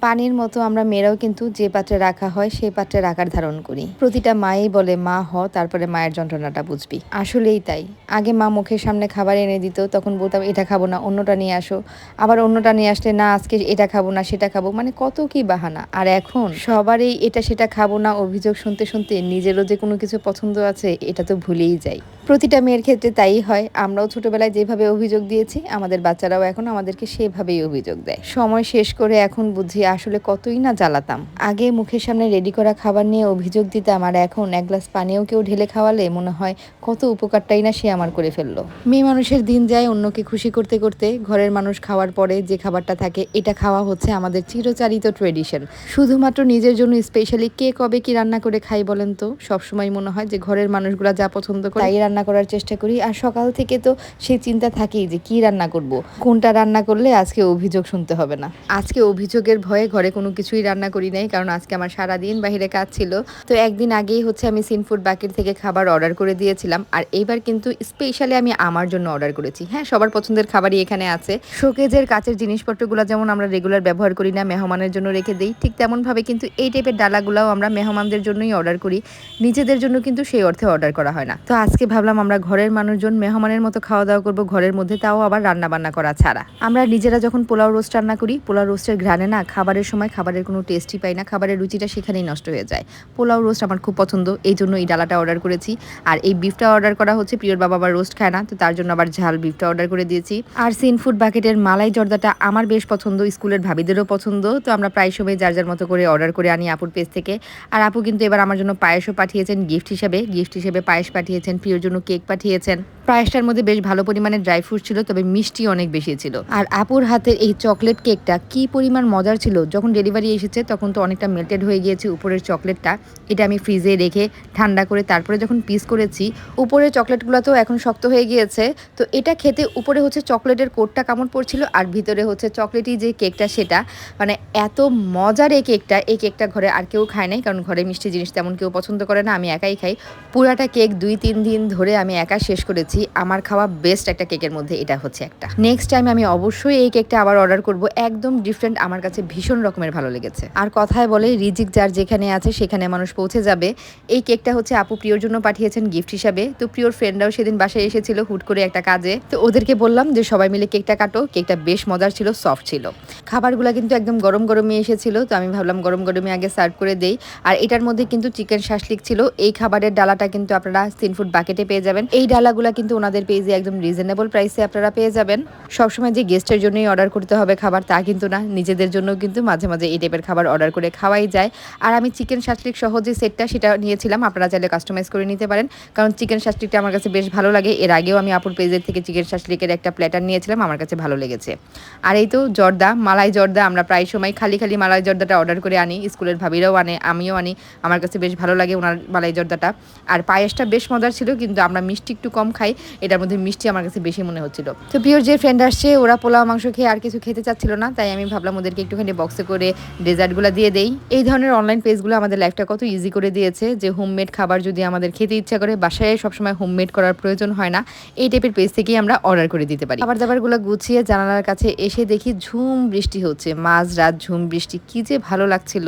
পানির মতো আমরা মেয়েরাও কিন্তু যে পাত্রে রাখা হয়, সেই পাত্রে রাখার ধারণ করি। প্রতিটা মাই বলে মা হ, তারপরে মায়ের যন্ত্রণাটা বুঝবি। আসলেই তাই। আগে মা মুখের সামনে খাবার এনে দিত, তখন বলতাম, এটা খাব না, অন্যটা নিয়ে আসো। আবার অন্যটা নিয়ে আসলে, না, আজকে এটা খাব না, সেটা খাব। মানে কত কি বাহানা। আর এখন সবারই এটা, সেটা খাব না অভিযোগ শুনতে শুনতে নিজেরও যে কোনো কিছু পছন্দ আছে, এটা তো ভুলেই যাই। প্রতিটা মেয়ের ক্ষেত্রে তাই হয়। আমরাও ছোটবেলায় যেভাবে অভিযোগ দিয়েছি, আমাদের বাচ্চারাও এখন আমাদেরকে সেভাবেই অভিযোগ দেয়। সময় শেষ করে এখন বুঝি আসলে কতই না জ্বালাতাম। আগে মুখের সামনে রেডি করা খাবার নিয়ে অভিযোগ দিতাম আর এখন এক গ্লাস পানিও কেউ ঢেলে খাওয়ালে মনে হয় কত উপকারটাই না সে আমার করে ফেলল। মেয়ে মানুষের দিন যায় অন্যকে খুশি করতে করতে, ঘরের মানুষ খাওয়ার পরে যে খাবারটা থাকে, এটা খাওয়া হচ্ছে আমাদের চিরচারিত ট্রেডিশন শুধুমাত্র নিজের জন্য স্পেশালি কে কবে কি রান্না করে খাই বলেন তো? সবসময় মনে হয় যে ঘরের মানুষগুলা যা পছন্দ করে রান্না করার চেষ্টা করি। আর সকাল থেকে তো সেই চিন্তা থাকেই যে কি রান্না করব। কোনটা রান্না করলে আজকে অভিযোগ শুনতে হবে না। আজকে অভিযোগের ভয়ে ঘরে কোনো কিছুই রান্না করি নাই, কারণ আজকে আমার সারা দিন বাইরে কাজ ছিল। তো একদিন আগেই হচ্ছে আমি সিনফুড বাকেট থেকে খাবার অর্ডার করে দিয়েছিলাম। আর এইবার কিন্তু স্পেশালি আমি আমার জন্য অর্ডার করেছি। হ্যাঁ সবার পছন্দের খাবারই এখানে আছে। শোকেজের কাচের জিনিসপত্রগুলো যেমন আমরা রেগুলার ব্যবহার করি না, মেহমানের জন্য রেখে দিই, ঠিক তেমনভাবে কিন্তু এই টাইপের ডালাগুলাও আমরা মেহমানদের জন্যই অর্ডার করি। নিজেদের জন্য কিন্তু সেই অর্থে অর্ডার করা হয় না। তো আজকে ভাবলাম আমরা ঘরের মানুষজন মেহমানের মতো খাওয়া দাওয়া করব, ঘরের মধ্যে তাও আবার রান্না বান্না করা ছাড়া। আমরা নিজেরা যখন পোলাও রোস্ট রান্না করি, পোলাও রোস্টের ঘ্রাণে না খাবারের সময় খাবারের কোনো টেস্টই পাই না, খাবারের রুচিটা সেখানেই নষ্ট হয়ে যায়। পোলাও রোস্ট আমার খুব পছন্দ, এই জন্য এই ডালাটা অর্ডার করেছি। আর এই বিফটা অর্ডার করা হচ্ছে, প্রিয়র বাবা আবার রোস্ট খায় না, তো তার জন্য আবার ঝাল বিফটা অর্ডার করে দিয়েছি। আর সিন ফুড বাকেটের মালাই জর্দাটা আমার বেশ পছন্দ, স্কুলের ভাবিদেরও পছন্দ, তো আমরা প্রায় সময় যার যার মতো করে অর্ডার করে আনি আপুর পেজ থেকে। আর আপু কিন্তু এবার আমার জন্য পায়েসও পাঠিয়েছেন গিফট হিসেবে গিফট হিসেবে পায়েস পাঠিয়েছেন, প্রিয়র জন্য কেক পাঠিয়েছেন। পায়েসটার মধ্যে বেশ ভালো পরিমাণে ড্রাই ফ্রুট ছিল, তবে মিষ্টি অনেক বেশি ছিল। আর আপুর হাতের এই চকলেট কেকটা কি পরিমাণ মজার ছিল? যখন ডেলিভারি এসেছে, তখন তো অনেকটা মেল্টেড হয়ে গিয়েছে উপরের চকলেটটা। এটা আমি ফ্রিজে রেখে ঠান্ডা করে তারপরে যখন পিস করেছি, উপরের চকলেটগুলো তো এখন শক্ত হয়ে গিয়েছে। তো এটা খেতে উপরে হচ্ছে চকলেটের কোটটা কামড় পড়ছিল, আর ভিতরে হচ্ছে চকলেটই যে কেকটা সেটা। মানে এত মজার এই কেকটা এই কেকটা ঘরে আর কেউ খায় নাই, কারণ ঘরে মিষ্টি জিনিস তেমন কেউ পছন্দ করে না, আমি একাই খাই। পুরাটা কেক দুই, তিন দিন ধরে আমি একা শেষ করেছি, আমার খাওয়া বেস্ট একটা কেকের মধ্যে এটা হচ্ছে একটা। নেক্সট টাইম আমি অবশ্যই এই কেকটা আবার অর্ডার করব, একদম ডিফারেন্ট আমার কাছে ভীষণ রকমের ভালো লেগেছে। আর কথায় বলে, রিজিক যার যেখানে আছে, সেখানে মানুষ পৌঁছে যাবে। এই কেকটা হচ্ছে আপু প্রিয়র জন্য পাঠিয়েছেন গিফট হিসাবে। তো প্রিয়র ফ্রেন্ডরাও সেদিন বাসায় এসেছিল হুট করে একটা কাজে। তো ওদেরকে বললাম যে, সবাই মিলে কেকটা কাটো। কেকটা বেশ মজার ছিল সফট ছিল। খাবারগুলো কিন্তু একদম গরম গরমে এসেছিল, তো আমি ভাবলাম গরম গরমে আগে সার্ভ করে দেই। আর এটার মধ্যে কিন্তু চিকেন শাসলিক ছিল। এই খাবারের ডালাটা কিন্তু আপনারা সিন ফুড বাকেটে পেয়ে যাবেন। এই ডালাগুলা কিন্তু ওনাদের পেজে একদম রিজনেবল প্রাইসে আপনারা পেয়ে যাবেন। সবসময় যে গেস্টের জন্যই অর্ডার করতে হবে খাবার তা কিন্তু না। নিজেদের জন্য কিন্তু মাঝে মাঝে এই টাইপের খাবার অর্ডার করে খাওয়াই যায়। আর আমি চিকেন শাসলিক সহ যে সেটটা সেটা নিয়েছিলাম, আপনারা চাইলে কাস্টমাইজ করে নিতে পারেন। কারণ চিকেন শাসলিকটা আমার কাছে বেশ ভালো লাগে। এর আগেও আমি আপুর পেজের থেকে চিকেন শাসলিকের একটা প্ল্যাটার নিয়েছিলাম, আমার কাছে ভালো লেগেছে। আর এই তো জর্দা, মালাই জর্দা আমরা প্রায় সময় খালি খালি মালাই জর্দাটা অর্ডার করে আনি, স্কুলের ভাবিরাও আনে, আমিও আনি। আমার কাছে বেশ ভালো লাগে ওনার মালাই জর্দাটা। আর পায়েসটা বেশ মজার ছিল, কিন্তু আমরা মিষ্টি একটু কম খাই, এটার মধ্যে মিষ্টি আমার কাছে বেশি মনে হচ্ছিল। তো পিওর যে ফ্রেন্ড আসছে, ওরা পোলাও, মাংস খেয়ে আর কিছু খেতে চাচ্ছিল না, তাই আমি ভাবলাম ওদেরকে একটুখানি বক্সে করে ডেজার্টগুলো দিয়ে দেই। এই ধরনের অনলাইন পেজগুলো আমাদের লাইফটা কত ইজি করে দিয়েছে, যে হোমমেড খাবার যদি আমাদের খেতে ইচ্ছা করে, বাসায় সবসময় হোমমেড করার প্রয়োজন হয় না, এই টাইপের পেজ থেকেই আমরা অর্ডার করে দিতে পারি। খাবার দাবারগুলো গুছিয়ে জানালার কাছে এসে দেখি ঝুম বৃষ্টি হচ্ছে, মাঝ রাত ঝুম বৃষ্টি, কী যে ভালো লাগছিল।